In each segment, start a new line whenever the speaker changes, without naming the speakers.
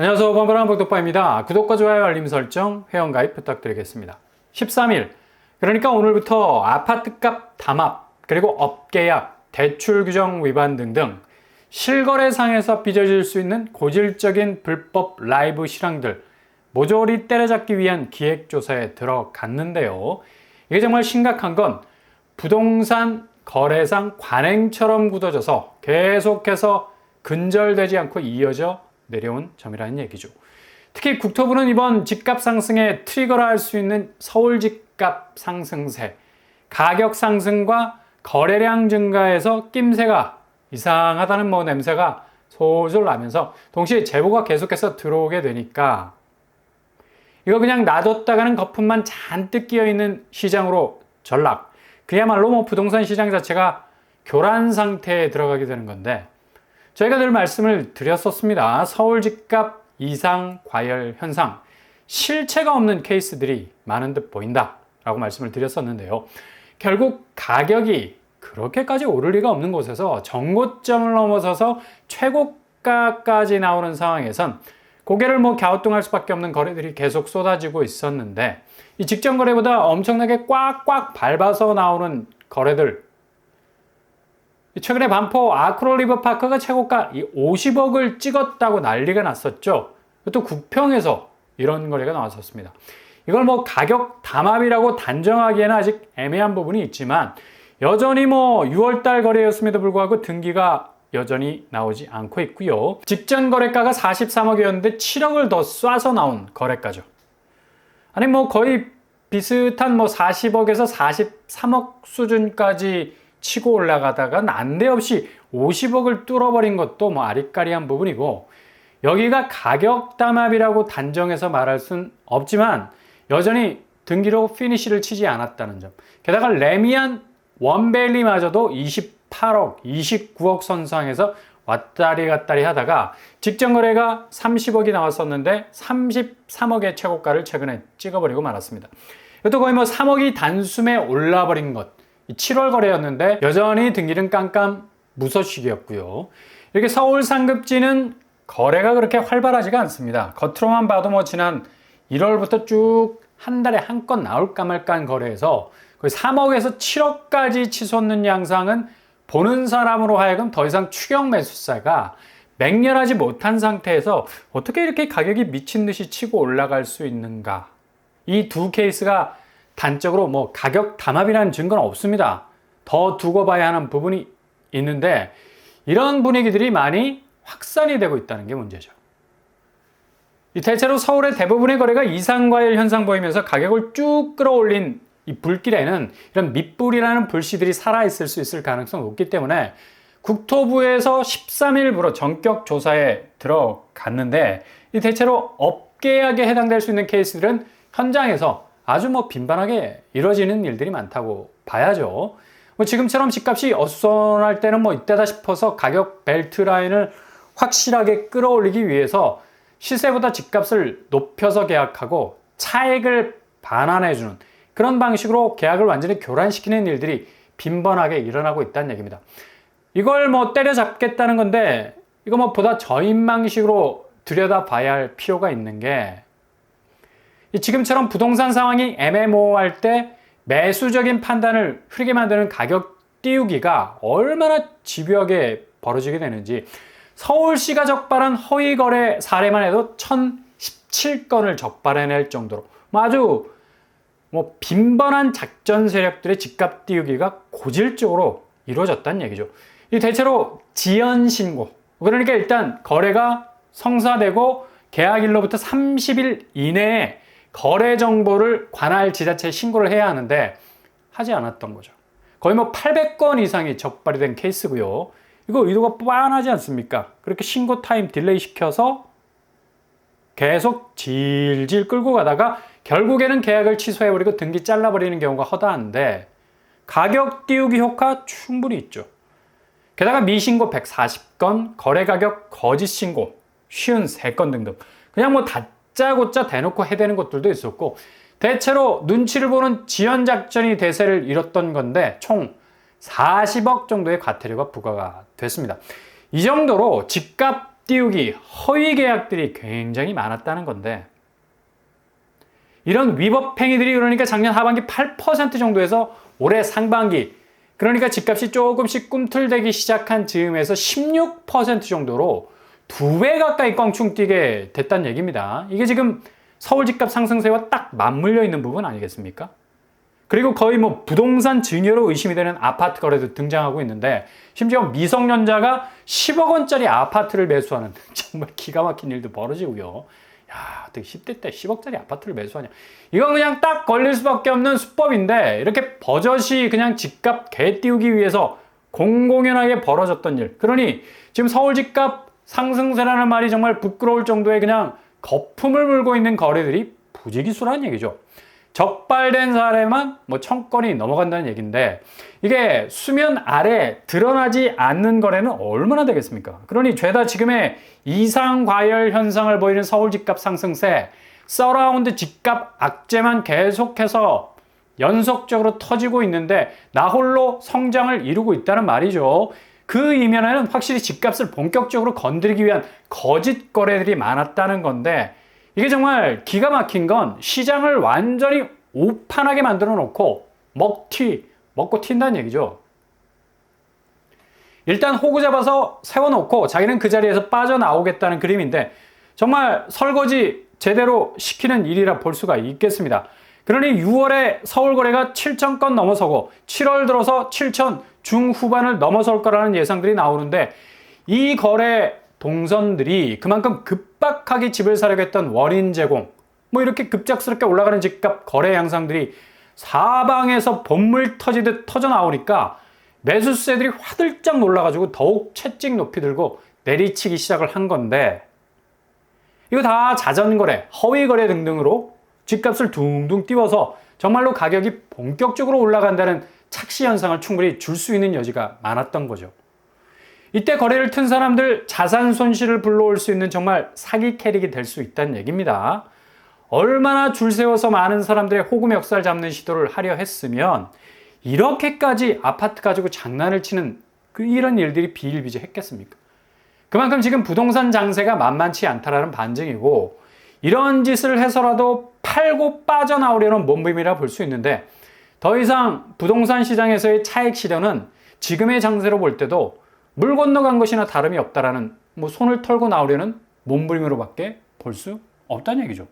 안녕하세요. 범블한 복독바입니다. 구독과 좋아요, 알림 설정, 회원가입 부탁드리겠습니다. 13일, 그러니까 오늘부터 아파트값 담합, 그리고 업계약, 대출 규정 위반 등등 실거래상에서 빚어질 수 있는 고질적인 불법 라이브 실황들 모조리 때려잡기 위한 기획조사에 들어갔는데요. 이게 정말 심각한 건 부동산 거래상 관행처럼 굳어져서 계속해서 근절되지 않고 이어져 내려온 점이라는 얘기죠. 특히 국토부는 이번 집값 상승의 트리거라 할 수 있는 서울 집값 상승세, 가격 상승과 거래량 증가에서 낌새가 이상하다는 뭐 냄새가 솔솔 나면서 동시에 제보가 계속해서 들어오게 되니까 이거 그냥 놔뒀다가는 거품만 잔뜩 끼어 있는 시장으로 전락. 그야말로 뭐 부동산 시장 자체가 교란 상태에 들어가게 되는 건데 저희가 늘 말씀을 드렸었습니다. 서울 집값 이상 과열 현상, 실체가 없는 케이스들이 많은 듯 보인다. 라고 말씀을 드렸었는데요. 결국 가격이 그렇게까지 오를 리가 없는 곳에서 정고점을 넘어서서 최고가까지 나오는 상황에선 고개를 뭐 갸우뚱할 수밖에 없는 거래들이 계속 쏟아지고 있었는데 이 직전 거래보다 엄청나게 꽉꽉 밟아서 나오는 거래들 최근에 반포 아크롤 리버 파크가 최고가 50억을 찍었다고 난리가 났었죠. 또 구평에서 이런 거래가 나왔었습니다. 이걸 뭐 가격 담합이라고 단정하기에는 아직 애매한 부분이 있지만 여전히 뭐 6월달 거래였음에도 불구하고 등기가 여전히 나오지 않고 있고요. 직전 거래가가 43억이었는데 7억을 더 쏴서 나온 거래가죠. 아니 뭐 거의 비슷한 뭐 40억에서 43억 수준까지 치고 올라가다가 난데없이 50억을 뚫어버린 것도 뭐 아리까리한 부분이고 여기가 가격 담합이라고 단정해서 말할 순 없지만 여전히 등기로 피니시를 치지 않았다는 점. 게다가 레미안 원벨리마저도 28억, 29억 선상에서 왔다리 갔다리 하다가 직전 거래가 30억이 나왔었는데 33억의 최고가를 최근에 찍어버리고 말았습니다. 이것도 거의 뭐 3억이 단숨에 올라버린 것. 7월 거래였는데 여전히 등기는 깜깜 무소식이었고요. 이렇게 서울 상급지는 거래가 그렇게 활발하지가 않습니다. 겉으로만 봐도 뭐 지난 1월부터 쭉 한 달에 한 건 나올까 말까 한 거래에서 거의 3억에서 7억까지 치솟는 양상은 보는 사람으로 하여금 더 이상 추격 매수사가 맹렬하지 못한 상태에서 어떻게 이렇게 가격이 미친 듯이 치고 올라갈 수 있는가? 이 두 케이스가 단적으로 뭐 가격 담합이라는 증거는 없습니다. 더 두고 봐야 하는 부분이 있는데 이런 분위기들이 많이 확산이 되고 있다는 게 문제죠. 대체로 서울의 대부분의 거래가 이상과열 현상 보이면서 가격을 쭉 끌어올린 이 불길에는 이런 밑불이라는 불씨들이 살아있을 수 있을 가능성이 높기 때문에 국토부에서 13일부로 전격 조사에 들어갔는데 이 대체로 업계약에 해당될 수 있는 케이스들은 현장에서 아주 뭐 빈번하게 이루어지는 일들이 많다고 봐야죠. 뭐 지금처럼 집값이 어수선할 때는 뭐 이때다 싶어서 가격 벨트 라인을 확실하게 끌어올리기 위해서 시세보다 집값을 높여서 계약하고 차액을 반환해주는 그런 방식으로 계약을 완전히 교란시키는 일들이 빈번하게 일어나고 있다는 얘기입니다. 이걸 뭐 때려잡겠다는 건데 이거 뭐 보다 저인망식으로 들여다봐야 할 필요가 있는 게 지금처럼 부동산 상황이 애매모호할 때 매수적인 판단을 흐리게 만드는 가격 띄우기가 얼마나 집요하게 벌어지게 되는지 서울시가 적발한 허위 거래 사례만 해도 1017건을 적발해낼 정도로 뭐 아주 뭐 빈번한 작전 세력들의 집값 띄우기가 고질적으로 이루어졌다는 얘기죠. 이 대체로 지연 신고 그러니까 일단 거래가 성사되고 계약일로부터 30일 이내에 거래 정보를 관할 지자체에 신고를 해야 하는데 하지 않았던 거죠. 거의 뭐 800건 이상이 적발이 된 케이스고요. 이거 의도가 뻔하지 않습니까? 그렇게 신고 타임 딜레이 시켜서 계속 질질 끌고 가다가 결국에는 계약을 취소해버리고 등기 잘라버리는 경우가 허다한데 가격 띄우기 효과 충분히 있죠. 게다가 미신고 140건, 거래 가격 거짓 신고 쉬운 3건 등등. 그냥 뭐 다 짜고짜 대놓고 해대는 것들도 있었고 대체로 눈치를 보는 지연 작전이 대세를 이뤘던 건데 총 40억 정도의 과태료가 부과가 됐습니다. 이 정도로 집값 띄우기, 허위 계약들이 굉장히 많았다는 건데 이런 위법 행위들이 그러니까 작년 하반기 8% 정도에서 올해 상반기 그러니까 집값이 조금씩 꿈틀대기 시작한 즈음에서 16% 정도로 두 배 가까이 껑충 뛰게 됐다는 얘기입니다. 이게 지금 서울 집값 상승세와 딱 맞물려 있는 부분 아니겠습니까? 그리고 거의 뭐 부동산 증여로 의심이 되는 아파트 거래도 등장하고 있는데 심지어 미성년자가 10억 원짜리 아파트를 매수하는 정말 기가 막힌 일도 벌어지고요. 야, 어떻게 10대 때 10억짜리 아파트를 매수하냐. 이건 그냥 딱 걸릴 수밖에 없는 수법인데 이렇게 버젓이 그냥 집값 개 띄우기 위해서 공공연하게 벌어졌던 일. 그러니 지금 서울 집값 상승세라는 말이 정말 부끄러울 정도의 그냥 거품을 물고 있는 거래들이 부지기수라는 얘기죠. 적발된 사례만 뭐 천 건이 넘어간다는 얘기인데 이게 수면 아래 드러나지 않는 거래는 얼마나 되겠습니까? 그러니 죄다 지금의 이상 과열 현상을 보이는 서울 집값 상승세, 서라운드 집값 악재만 계속해서 연속적으로 터지고 있는데 나홀로 성장을 이루고 있다는 말이죠. 그 이면에는 확실히 집값을 본격적으로 건드리기 위한 거짓 거래들이 많았다는 건데 이게 정말 기가 막힌 건 시장을 완전히 오판하게 만들어 놓고 먹튀, 먹고 튄다는 얘기죠. 일단 호구 잡아서 세워놓고 자기는 그 자리에서 빠져나오겠다는 그림인데 정말 설거지 제대로 시키는 일이라 볼 수가 있겠습니다. 그러니 6월에 서울 거래가 7천 건 넘어서고 7월 들어서 7천 중후반을 넘어설 거라는 예상들이 나오는데 이 거래 동선들이 그만큼 급박하게 집을 사려고 했던 원인 제공, 뭐 이렇게 급작스럽게 올라가는 집값 거래 양상들이 사방에서 본물 터지듯 터져 나오니까 매수세들이 화들짝 놀라가지고 더욱 채찍 높이 들고 내리치기 시작을 한 건데 이거 다 자전거래, 허위거래 등등으로 집값을 둥둥 띄워서 정말로 가격이 본격적으로 올라간다는 착시 현상을 충분히 줄 수 있는 여지가 많았던 거죠. 이때 거래를 튼 사람들 자산 손실을 불러올 수 있는 정말 사기 캐릭이 될 수 있다는 얘기입니다. 얼마나 줄 세워서 많은 사람들의 호구 멱살 잡는 시도를 하려 했으면 이렇게까지 아파트 가지고 장난을 치는 그 이런 일들이 비일비재했겠습니까? 그만큼 지금 부동산 장세가 만만치 않다라는 반증이고 이런 짓을 해서라도 팔고 빠져나오려는 몸부림이라 볼 수 있는데 더 이상 부동산 시장에서의 차익 실현은 지금의 장세로 볼 때도 물 건너간 것이나 다름이 없다라는 뭐 손을 털고 나오려는 몸부림으로밖에 볼 수 없다는 얘기죠.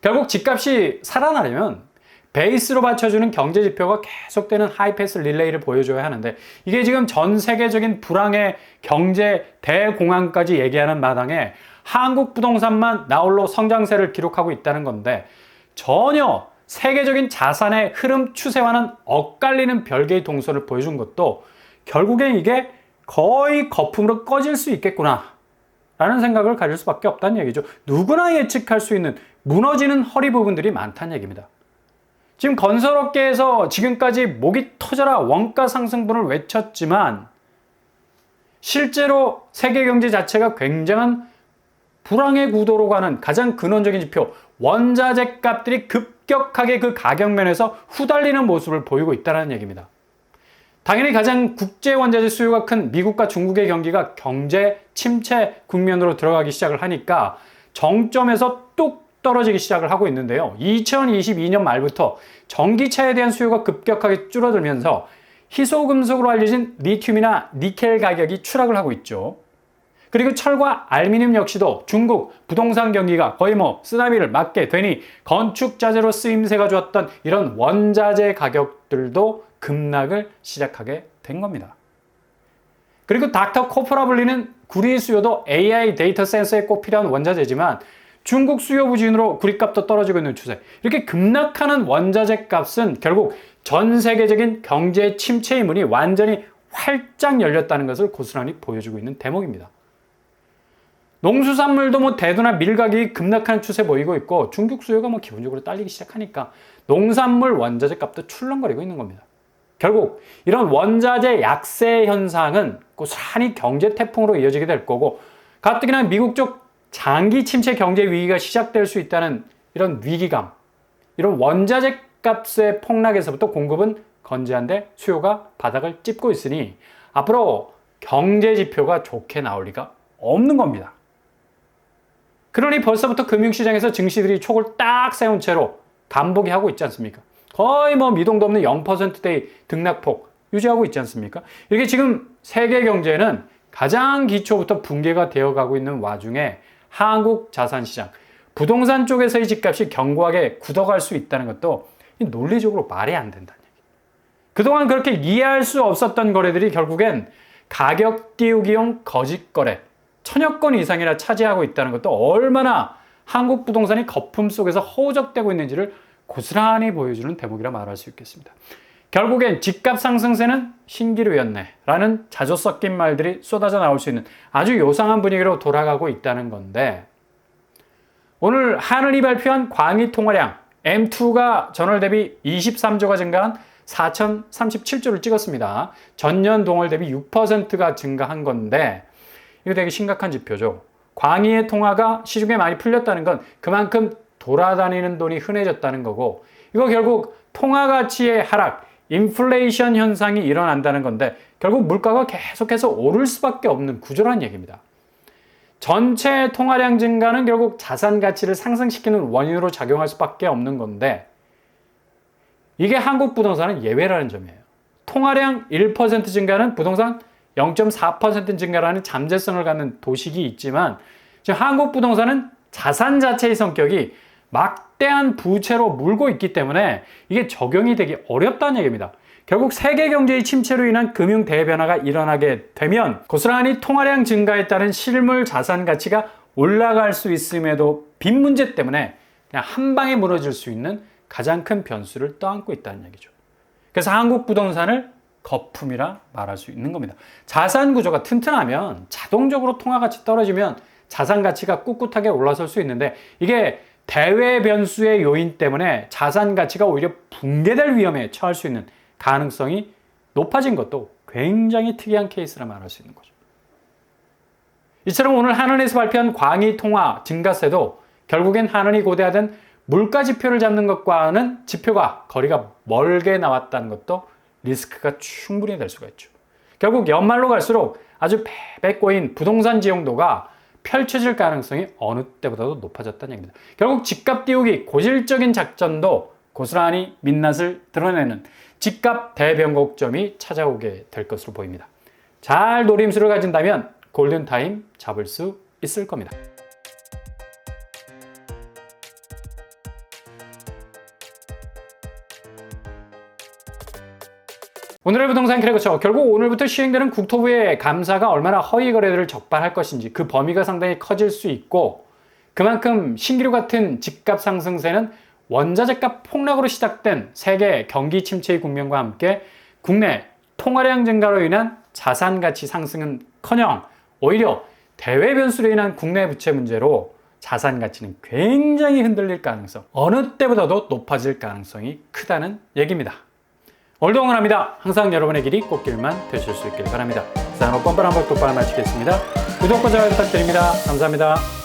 결국 집값이 살아나려면 베이스로 받쳐주는 경제 지표가 계속되는 하이패스 릴레이를 보여줘야 하는데 이게 지금 전 세계적인 불황의 경제 대공황까지 얘기하는 마당에 한국 부동산만 나홀로 성장세를 기록하고 있다는 건데 전혀 세계적인 자산의 흐름 추세와는 엇갈리는 별개의 동선을 보여준 것도 결국엔 이게 거의 거품으로 꺼질 수 있겠구나 라는 생각을 가질 수밖에 없다는 얘기죠. 누구나 예측할 수 있는 무너지는 허리 부분들이 많다는 얘기입니다. 지금 건설업계에서 지금까지 목이 터져라 원가 상승분을 외쳤지만 실제로 세계 경제 자체가 굉장한 불황의 구도로 가는 가장 근원적인 지표 원자재 값들이 급 격하게 그 가격면에서 후달리는 모습을 보이고 있다는 얘기입니다. 당연히 가장 국제 원자재 수요가 큰 미국과 중국의 경기가 경제 침체 국면으로 들어가기 시작을 하니까 정점에서 뚝 떨어지기 시작을 하고 있는데요. 2022년 말부터 전기차에 대한 수요가 급격하게 줄어들면서 희소금속으로 알려진 리튬이나 니켈 가격이 추락을 하고 있죠. 그리고 철과 알미늄 역시도 중국 부동산 경기가 거의 뭐 쓰나미를 맞게 되니 건축 자재로 쓰임새가 좋았던 이런 원자재 가격들도 급락을 시작하게 된 겁니다. 그리고 닥터 코프라 불리는 구리 수요도 AI 데이터 센서에 꼭 필요한 원자재지만 중국 수요 부진으로 구리값도 떨어지고 있는 추세. 이렇게 급락하는 원자재 값은 결국 전 세계적인 경제 침체의 문이 완전히 활짝 열렸다는 것을 고스란히 보여주고 있는 대목입니다. 농수산물도 뭐 대두나 밀 가격이 급락하는 추세 보이고 있고 중국 수요가 뭐 기본적으로 딸리기 시작하니까 농산물 원자재 값도 출렁거리고 있는 겁니다. 결국 이런 원자재 약세 현상은 고스란히 경제 태풍으로 이어지게 될 거고 가뜩이나 미국 쪽 장기 침체 경제 위기가 시작될 수 있다는 이런 위기감, 이런 원자재 값의 폭락에서부터 공급은 건재한데 수요가 바닥을 찝고 있으니 앞으로 경제 지표가 좋게 나올 리가 없는 겁니다. 그러니 벌써부터 금융시장에서 증시들이 촉을 딱 세운 채로 간보기 하고 있지 않습니까? 거의 뭐 미동도 없는 0%대의 등락폭 유지하고 있지 않습니까? 이게 지금 세계 경제는 가장 기초부터 붕괴가 되어 가고 있는 와중에 한국 자산 시장, 부동산 쪽에서의 집값이 견고하게 굳어갈 수 있다는 것도 논리적으로 말이 안 된다는 얘기. 그동안 그렇게 이해할 수 없었던 거래들이 결국엔 가격 띄우기용 거짓 거래, 천여 건 이상이나 차지하고 있다는 것도 얼마나 한국 부동산이 거품 속에서 허우적대고 있는지를 고스란히 보여주는 대목이라 말할 수 있겠습니다. 결국엔 집값 상승세는 신기루였네 라는 자주 섞인 말들이 쏟아져 나올 수 있는 아주 요상한 분위기로 돌아가고 있다는 건데 오늘 하늘이 발표한 광희 통화량 M2가 전월 대비 23조가 증가한 4,037조를 찍었습니다. 전년 동월 대비 6%가 증가한 건데 이거 되게 심각한 지표죠. 광희의 통화가 시중에 많이 풀렸다는 건 그만큼 돌아다니는 돈이 흔해졌다는 거고 이거 결국 통화 가치의 하락, 인플레이션 현상이 일어난다는 건데 결국 물가가 계속해서 오를 수밖에 없는 구조란 얘기입니다. 전체 통화량 증가는 결국 자산 가치를 상승시키는 원인으로 작용할 수밖에 없는 건데 이게 한국 부동산은 예외라는 점이에요. 통화량 1% 증가는 부동산 0.4% 증가라는 잠재성을 갖는 도식이 있지만 지금 한국 부동산은 자산 자체의 성격이 막대한 부채로 물고 있기 때문에 이게 적용이 되기 어렵다는 얘기입니다. 결국 세계 경제의 침체로 인한 금융 대변화가 일어나게 되면 고스란히 통화량 증가에 따른 실물 자산 가치가 올라갈 수 있음에도 빈 문제 때문에 그냥 한 방에 무너질 수 있는 가장 큰 변수를 떠안고 있다는 얘기죠. 그래서 한국 부동산을 거품이라 말할 수 있는 겁니다. 자산 구조가 튼튼하면 자동적으로 통화 가치 떨어지면 자산 가치가 꿋꿋하게 올라설 수 있는데 이게 대외 변수의 요인 때문에 자산 가치가 오히려 붕괴될 위험에 처할 수 있는 가능성이 높아진 것도 굉장히 특이한 케이스라 말할 수 있는 거죠. 이처럼 오늘 한은에서 발표한 광의 통화 증가세도 결국엔 한은이 고대하던 물가 지표를 잡는 것과는 지표가 거리가 멀게 나왔다는 것도 리스크가 충분히 될 수가 있죠. 결국 연말로 갈수록 아주 베베 꼬인 부동산 지용도가 펼쳐질 가능성이 어느 때보다도 높아졌다는 얘기입니다. 결국 집값 띄우기 고질적인 작전도 고스란히 민낯을 드러내는 집값 대변곡점이 찾아오게 될 것으로 보입니다. 잘 노림수를 가진다면 골든타임 잡을 수 있을 겁니다. 오늘의 부동산 크래커처 결국 오늘부터 시행되는 국토부의 감사가 얼마나 허위 거래들을 적발할 것인지 그 범위가 상당히 커질 수 있고 그만큼 신기루 같은 집값 상승세는 원자재값 폭락으로 시작된 세계 경기 침체의 국면과 함께 국내 통화량 증가로 인한 자산 가치 상승은 커녕 오히려 대외 변수로 인한 국내 부채 문제로 자산 가치는 굉장히 흔들릴 가능성 어느 때보다도 높아질 가능성이 크다는 얘기입니다. 오늘도 응원합니다. 항상 여러분의 길이 꽃길만 되실 수 있길 바랍니다. 이상으로 뻔뻔한 법똑바로 마치겠습니다. 구독과 좋아요 부탁드립니다. 감사합니다.